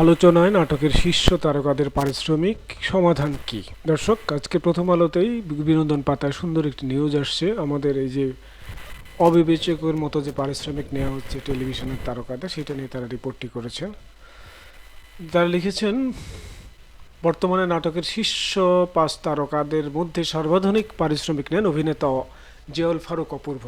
আলোচনায় নাটকের শীর্ষ তারকাদের পারিশ্রমিক সমাধান কি? দর্শক, আজকে প্রথম আলোতেই বিনোদন পাতায় সুন্দর একটি নিউজ আসছে। আমাদের এই যে অবিবেচকের মতো যে পারিশ্রমিক নেওয়া হচ্ছে টেলিভিশনের তারকাদের, সেটা নিয়ে তারা রিপোর্টটি করেছেন তারা লিখেছেন, বর্তমানে নাটকের শীর্ষ পাঁচ তারকাদের মধ্যে সর্বাধুনিক পারিশ্রমিক নেন অভিনেতা জিয়াউল ফারুক অপূর্ব।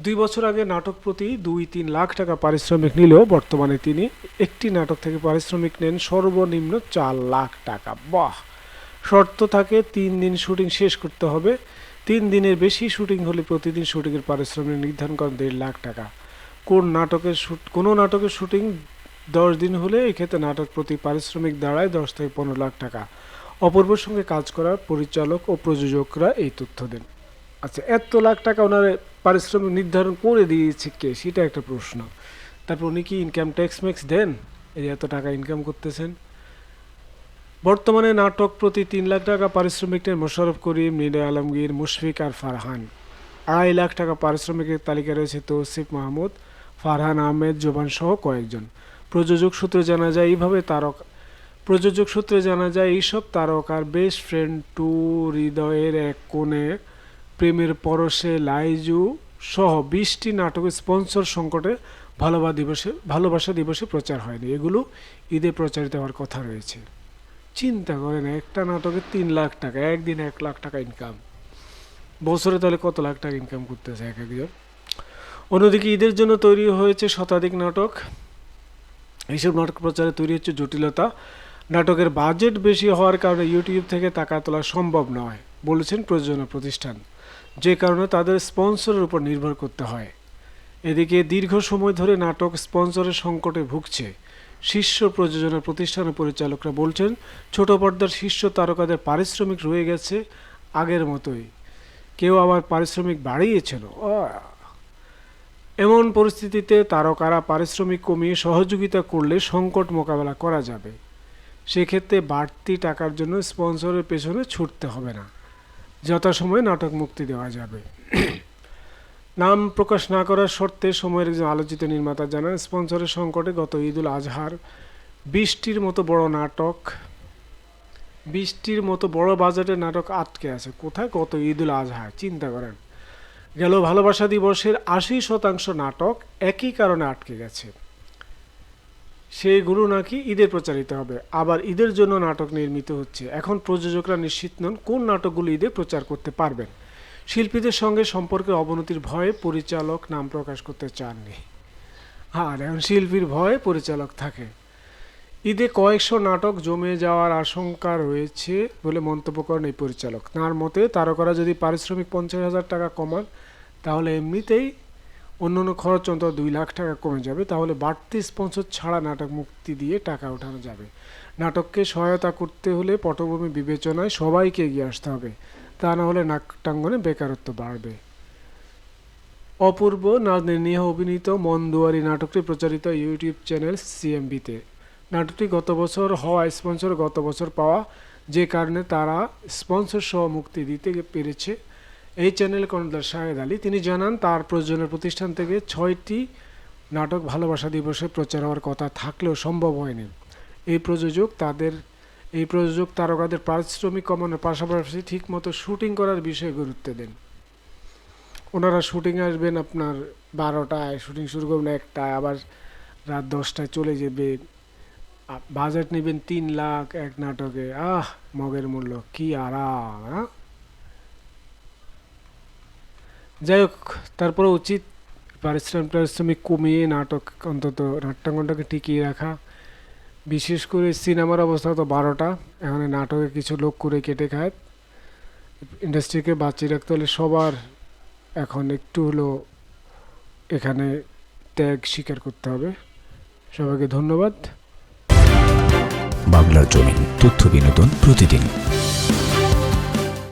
দুই বছর আগে নাটক প্রতি দুই তিন লাখ টাকা পারিশ্রমিক নিলেও বর্তমানে তিনি একটি নাটক থেকে পারিশ্রমিক নেন সর্বনিম্ন চার লাখ টাকা। বাহ! শর্ত থাকে তিন দিন শুটিং শেষ করতে হবে। তিন দিনের বেশি শুটিং হলে প্রতিদিন শুটিংয়ের পারিশ্রমিক নির্ধারণ করেন দেড় লাখ টাকা। কোন নাটকের শুট, কোনো নাটকের শুটিং দশ দিন হলে এক্ষেত্রে নাটক প্রতি পারিশ্রমিক দাঁড়ায় দশ থেকে পনেরো লাখ টাকা। অপূর্বর সঙ্গে কাজ করার পরিচালক ও প্রযোজকরা এই তথ্য দেন। আচ্ছা এত লাখ টাকা ওনার পারিশ্রমিক নির্ধারণ করে দিয়েছে কে? সেটা একটা প্রশ্ন। তারপর উনি কি ইনকাম ট্যাক্স ম্যাক্স দেন? এই এত টাকা ইনকাম করতেছেন। বর্তমানে নাটক প্রতি তিন লাখ টাকা পারিশ্রমিক নেন মোশারফ করিম নীলা আলমগীর, মুশফিক আর ফারহান। আড়াই লাখ টাকা পারিশ্রমিকের তালিকা রয়েছে তৌসিফ মাহমুদ, ফারহান আহমেদ, জোবান সহ কয়েকজন। প্রযোজক সূত্রে জানা যায়, এইভাবে তারক প্রযোজক সূত্রে জানা যায়, এইসব তারকার বেস্ট ফ্রেন্ড টু হৃদয়ের এক কোণে প্রেমের পরশে লাইজু সহ বিশটি নাটকের স্পন্সর সংকটে ভালোবাসা দিবসে ভালোবাসা দিবসে প্রচার হয়নি। এগুলো ঈদে প্রচারিত হওয়ার কথা রয়েছে। চিন্তা করেন, একটা নাটকে তিন লাখ টাকা, একদিন এক লাখ টাকা ইনকাম বছরে তাহলে কত লাখ টাকা ইনকাম করতেছে এক একজন? অন্যদিকে ঈদের জন্য তৈরি হয়েছে শতাধিক নাটক। এইসব নাটক প্রচারে তৈরি হচ্ছে জটিলতা। নাটকের বাজেট বেশি হওয়ার কারণে ইউটিউব থেকে টাকা তোলা সম্ভব নয়। বলেছেন প্রযোজনা প্রতিষ্ঠান। যে কারণে তাদের স্পন্সরের উপর নির্ভর করতে হয়। এদিকে দীর্ঘ সময় ধরে নাটক স্পন্সরের সংকটে ভুগছে। শীর্ষ প্রযোজনা প্রতিষ্ঠানের পরিচালকরা বলছেন, ছোট পর্দার শীর্ষ তারকাদের পারিশ্রমিক রয়ে গেছে আগের মতোই। কেউ আবার পারিশ্রমিক বাড়িয়েছিল! এমন পরিস্থিতিতে তারকারা পারিশ্রমিক কমিয়ে সহযোগিতা করলে সংকট মোকাবেলা করা যাবে। সেক্ষেত্রে বাড়তি টাকার জন্য স্পন্সরের পেছনে ছুটতে হবে না। যথাসময়ে নাটক মুক্তি দেওয়া যাবে। নাম প্রকাশ না করার শর্তে সময়ের একজন আলোচিত নির্মাতা জানান, স্পন্সরের সংকটে গত ঈদুল আজহার বৃষ্টির মতো বড় নাটক বৃষ্টির মতো বড় বাজেটের নাটক আটকে আছে। কোথায়? গত ঈদুল আজহার, চিন্তা করেন। গেল ভালোবাসা দিবসের আশি শতাংশ নাটক একই কারণে আটকে গেছে। সেইগুলো নাকি ঈদে প্রচারিত হবে। আবার ঈদের জন্য নাটক নির্মিত হচ্ছে। এখন প্রযোজকরা নিশ্চিত নন কোন নাটকগুলো ঈদে প্রচার করতে পারবেন। শিল্পীদের সঙ্গে সম্পর্কের অবনতির ভয়ে পরিচালক নাম প্রকাশ করতে চাননি। আর এখন শিল্পীর ভয়ে পরিচালক থাকে। ঈদে কয়েকশো নাটক জমে যাওয়ার আশঙ্কা রয়েছে বলে মন্তব্য করেন এই পরিচালক। তার মতে, তারকারা যদি পারিশ্রমিক পঞ্চাশ হাজার টাকা কমান, তাহলে এমনিতেই অন্য অন্য খরচ অন্তত দুই লাখ টাকা কমে যাবে, তাহলে বাড়তি স্পন্সর ছাড়া নাটক মুক্তি দিয়ে টাকা ওঠানো যাবে। নাটককে সহায়তা করতে হলে পটভূমি বিবেচনায় সবাইকে এগিয়ে আসতে হবে, তা না হলে নাট্যাঙ্গনে বেকারত্ব বাড়বে। অপূর্ব নিয়ে অভিনীত মন্দুয়ারি নাটকটি প্রচারিত ইউটিউব চ্যানেল সিএমবিতে। নাটকটি গত বছর হওয়া স্পন্সর গত বছর পাওয়া, যে কারণে তারা স্পন্সর সহ মুক্তি দিতে পেরেছে। এই চ্যানেল কর্ণধার শাহেদ আলী। তিনি জানান, তার প্রযোজনা প্রতিষ্ঠান থেকে ছয়টি নাটক ভালোবাসা দিবসে প্রচার হওয়ার কথা থাকলেও সম্ভব হয়নি। এই প্রযোজক তাদের, এই প্রযোজক তারকাদের পারিশ্রমিক কমানোর পাশাপাশি ঠিকমতো শুটিং করার বিষয়ে গুরুত্ব দেন। ওনারা শুটিং আসবেন আপনার বারোটায়, শুটিং শুরু করবেন একটায়, আবার রাত দশটায় চলে যাবে। বাজেট নেবেন তিন লাখ এক নাটকে। আহ, মগের মূল্য, কি আরাম হ্যাঁ যাই হোক তারপরে উচিত পারিশ্রমিক পারিশ্রমিক কমিয়ে নাটক অন্তত নাট্যাঙ্গনটাকে টিকিয়ে রাখা। বিশেষ করে সিনেমার অবস্থা তো বারোটা, এখানে নাটকে কিছু লোক করে কেটে খায়। ইন্ডাস্ট্রিকে বাঁচিয়ে রাখতে হলে সবার এখন একটু হলো এখানে ত্যাগ স্বীকার করতে হবে। সবাইকে ধন্যবাদ। বাংলার জমিন, তথ্য বিনোদন প্রতিদিন।